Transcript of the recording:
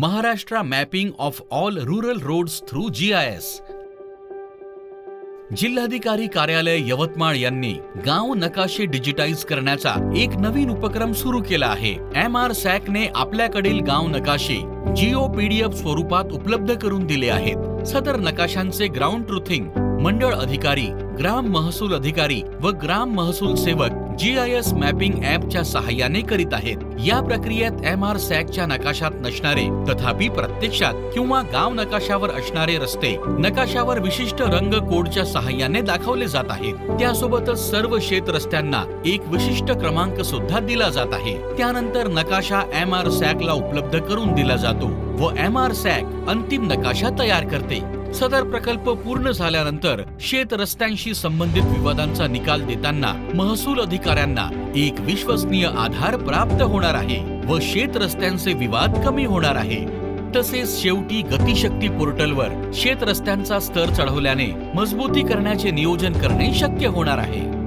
Maharashtra mapping of all rural roads through G I S. जिल्हाधिकारी कार्यालय यवतमाळ यांनी गाव नकाशे डिजिटाईज करण्याचा एक नवीन उपक्रम सुरू केला आहे. एम आर सॅकने आपल्याकडील गाव नकाशे जिओ पीडीएफ स्वरूपात उपलब्ध करून दिले आहेत. सदर नकाशांचे ग्राउंड ट्रुथिंग मंडळ अधिकारी ग्राम महसूल अधिकारी व ग्राम महसूल सेवक जी आय एस मॅपिंग ॲपच्या सहाय्याने करीत आहेत. या प्रक्रियेत एम आर सॅकच्या नकाशात नसणारे तथापि प्रत्यक्षात किंवा गाव नकाशावर असणारे रस्ते नकाशावर विशिष्ट रंग कोडच्या सहाय्याने दाखवले जात आहेत. त्यासोबतच सर्व शेत रस्त्यांना एक विशिष्ट क्रमांक सुद्धा दिला जात आहे. त्यानंतर नकाशा एम आर सॅकला उपलब्ध करून दिला जातो व एम आर सॅक अंतिम नकाशा तयार करते. सदर प्रकल्प पूर्ण झाल्यानंतर शेत रस्त्यांशी संबंधित विवादांचा निकाल देताना महसूल अधिकाऱ्यांना एक विश्वसनीय आधार प्राप्त होणार आहे व शेत रस्त्यांचे विवाद कमी होणार आहे. तसेच शेवटी गतिशक्ती पोर्टलवर शेत रस्त्यांचा स्तर चढवल्याने मजबूती करण्याचे नियोजन करणे शक्य होणार आहे.